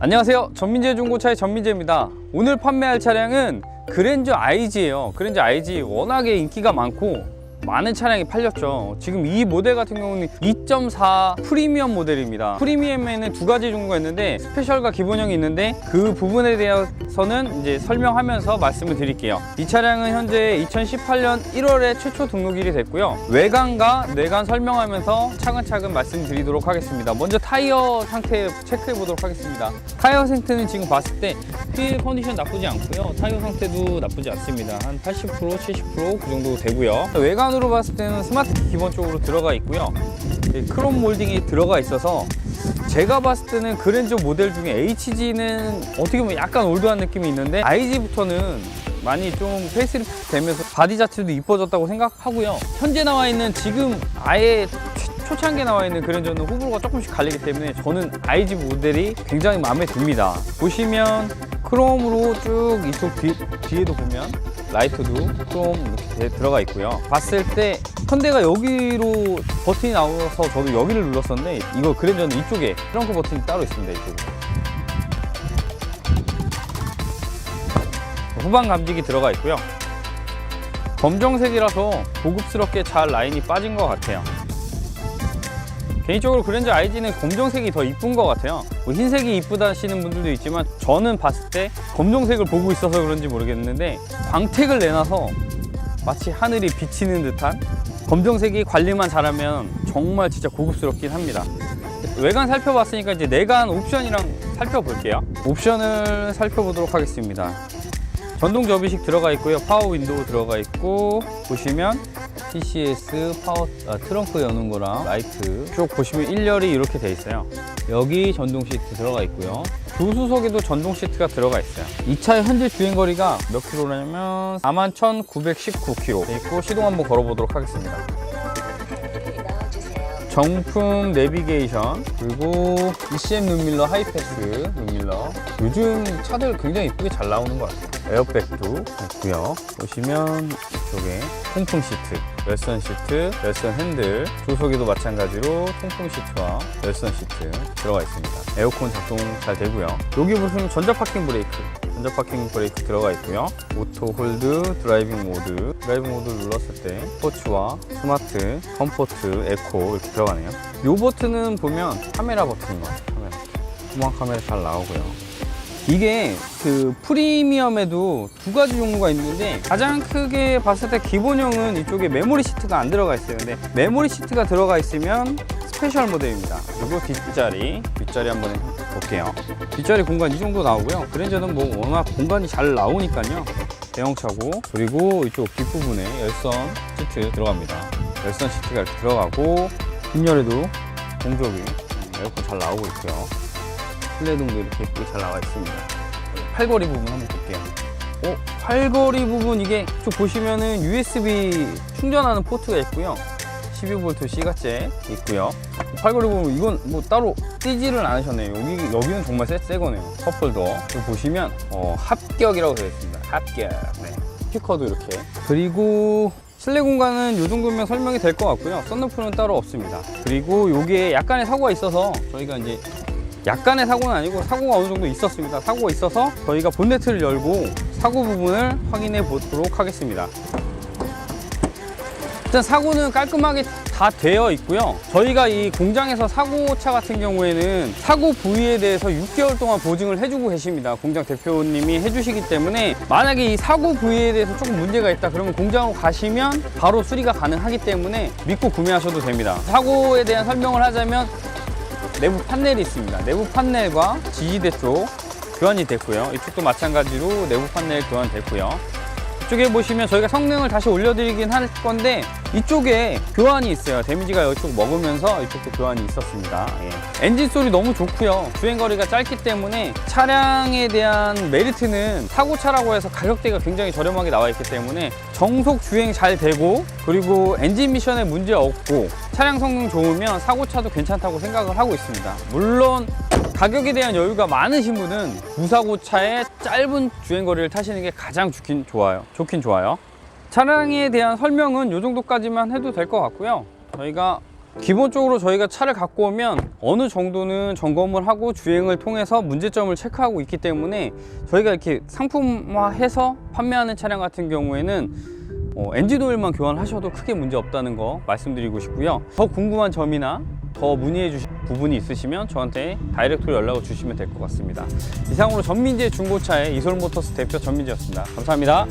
안녕하세요. 전민재 중고차의 전민재입니다. 오늘 판매할 차량은 그랜저 IG예요. 그랜저 IG 워낙에 인기가 많고 많은 차량이 팔렸죠. 지금 이 모델 같은 경우는 2.4 프리미엄 모델입니다. 프리미엄에는 두 가지 종류가 있는데 스페셜과 기본형이 있는데 그 부분에 대해서는 이제 설명하면서 말씀을 드릴게요. 이 차량은 현재 2018년 1월에 최초 등록일이 됐고요. 외관과 내관 설명하면서 차근차근 말씀드리도록 하겠습니다. 먼저 타이어 상태 체크해 보도록 하겠습니다. 타이어 상태는 지금 봤을 때 휠 컨디션 나쁘지 않고요. 타이어 상태도 나쁘지 않습니다. 한 80% 70%그 정도 되고요. 외관 으로 봤을 때는 스마트 키 기본적으로 들어가 있고요. 이 크롬 몰딩이 들어가 있어서 제가 봤을 때는 그랜저 모델 중에 HG는 어떻게 보면 약간 올드한 느낌이 있는데 IG부터는 많이 좀 페이스리프트 되면서 바디 자체도 이뻐졌다고 생각하고요. 현재 나와 있는 지금 아예 초- 초창기에 나와 있는 그랜저는 호불호가 조금씩 갈리기 때문에 저는 IG 모델이 굉장히 마음에 듭니다. 보시면 크롬으로 쭉 이쪽 뒤, 뒤에도 보면 라이트도 크롬 이렇게 돼- 들어가 있고요. 봤을 때 현대가 여기로 버튼이 나와서 저도 여기를 눌렀었는데 이거 그랜저는 이쪽에 트렁크 버튼이 따로 있습니다. 이쪽에. 후방 감지기 들어가 있고요. 검정색이라서 고급스럽게 잘 라인이 빠진 것 같아요. 개인적으로 그랜저 IG는 검정색이 더 이쁜 것 같아요. 뭐 흰색이 이쁘다 하시는 분들도 있지만 저는 봤을 때 검정색을 보고 있어서 그런지 모르겠는데 광택을 내놔서 마치 하늘이 비치는 듯한 검정색이 관리만 잘하면 정말 진짜 고급스럽긴 합니다. 외관 살펴봤으니까 이제 내관 옵션이랑 살펴볼게요. 옵션을 살펴보도록 하겠습니다. 전동 접이식 들어가 있고요. 파워 윈도우 들어가 있고 보시면 TCS 파워 아, 트렁크 여는 거랑 라이트 쭉 보시면 1열이 이렇게 돼 있어요. 여기 전동 시트 들어가 있고요. 조수석에도 전동 시트가 들어가 있어요. 이 차의 현재 주행 거리가 몇 킬로냐면 41,919km 돼 있고 시동 한번 걸어보도록 하겠습니다. 정품 내비게이션 그리고 ECM 룸밀러 하이패스 룸밀러 요즘 차들 굉장히 이쁘게 잘 나오는 것 같아요 에어백도 있고요 보시면 이쪽에 통풍 시트 열선 시트 열선 핸들 조석에도 마찬가지로 통풍 시트와 열선 시트 들어가 있습니다 에어컨 작동 잘 되고요 여기 보시면 전자 파킹 브레이크 전자 파킹 브레이크 들어가 있고요. 오토 홀드, 드라이빙 모드. 드라이빙 모드 눌렀을 때 스포츠와 스마트, 컴포트, 에코 이렇게 들어가네요. 이 버튼은 보면 카메라 버튼인 것 같아요. 카메라. 후방 카메라 잘 나오고요. 이게 그 프리미엄에도 두 가지 종류가 있는데 가장 크게 봤을 때 기본형은 이쪽에 메모리 시트가 안 들어가 있어요. 근데 메모리 시트가 들어가 있으면 스페셜 모델입니다. 그리고 뒷자리, 뒷자리 한번 볼게요. 뒷자리 공간 이 정도 나오고요. 그랜저는 뭐 워낙 공간이 잘 나오니까요. 대형차고 그리고 이쪽 뒷부분에 열선 시트 들어갑니다. 열선 시트가 이렇게 들어가고 뒷열에도 공조기 에어컨 잘 나오고 있고요. 실내등도 이렇게 예쁘게 잘 나와 있습니다. 팔걸이 부분 한번 볼게요. 어, 팔걸이 부분 이게 쭉 보시면은 USB 충전하는 포트가 있고요. 12V C가째 있고요. 팔걸이 부분 이건 뭐 따로 띄지를 않으셨네요. 여기 여기는 정말 새, 새 거네요. 컵홀더 여기 보시면 어, 합격이라고 되어 있습니다. 합격. 네. 스피커도 이렇게. 그리고 실내 공간은 이 정도면 설명이 될 것 같고요. 썬루프는 따로 없습니다. 그리고 여기에 약간의 사고가 있어서 저희가 이제 약간의 사고는 아니고 사고가 어느 정도 있었습니다. 사고가 있어서 저희가 본네트를 열고 사고 부분을 확인해 보도록 하겠습니다. 일단 사고는 깔끔하게 다 되어 있고요. 저희가 이 공장에서 사고차 같은 경우에는 사고 부위에 대해서 6개월 동안 보증을 해주고 계십니다. 공장 대표님이 해주시기 때문에 만약에 이 사고 부위에 대해서 조금 문제가 있다 그러면 공장으로 가시면 바로 수리가 가능하기 때문에 믿고 구매하셔도 됩니다. 사고에 대한 설명을 하자면 내부 판넬이 있습니다. 내부 판넬과 지지대 쪽 교환이 됐고요. 이쪽도 마찬가지로 내부 판넬 교환됐고요. 이쪽에 보시면 저희가 성능을 다시 올려드리긴 할 건데 이쪽에 교환이 있어요. 데미지가 이쪽 먹으면서 이쪽도 교환이 있었습니다. 예. 엔진 소리 너무 좋고요. 주행거리가 짧기 때문에 차량에 대한 메리트는 사고차라고 해서 가격대가 굉장히 저렴하게 나와 있기 때문에 정속 주행 잘 되고 그리고 엔진 미션에 문제 없고 차량 성능 좋으면 사고차도 괜찮다고 생각을 하고 있습니다. 물론 가격에 대한 여유가 많으신 분은 무사고차의 짧은 주행거리를 타시는 게 가장 좋긴 좋아요. 좋긴 좋아요. 차량에 대한 설명은 이 정도까지만 해도 될 것 같고요. 저희가 기본적으로 저희가 차를 갖고 오면 어느 정도는 점검을 하고 주행을 통해서 문제점을 체크하고 있기 때문에 저희가 이렇게 상품화해서 판매하는 차량 같은 경우에는 어, 엔진 오일만 교환하셔도 크게 문제 없다는 거 말씀드리고 싶고요. 더 궁금한 점이나 더 문의해 주실 부분이 있으시면 저한테 다이렉트로 연락을 주시면 될 것 같습니다. 이상으로 전민재 중고차의 이솔모터스 대표 전민재였습니다. 감사합니다.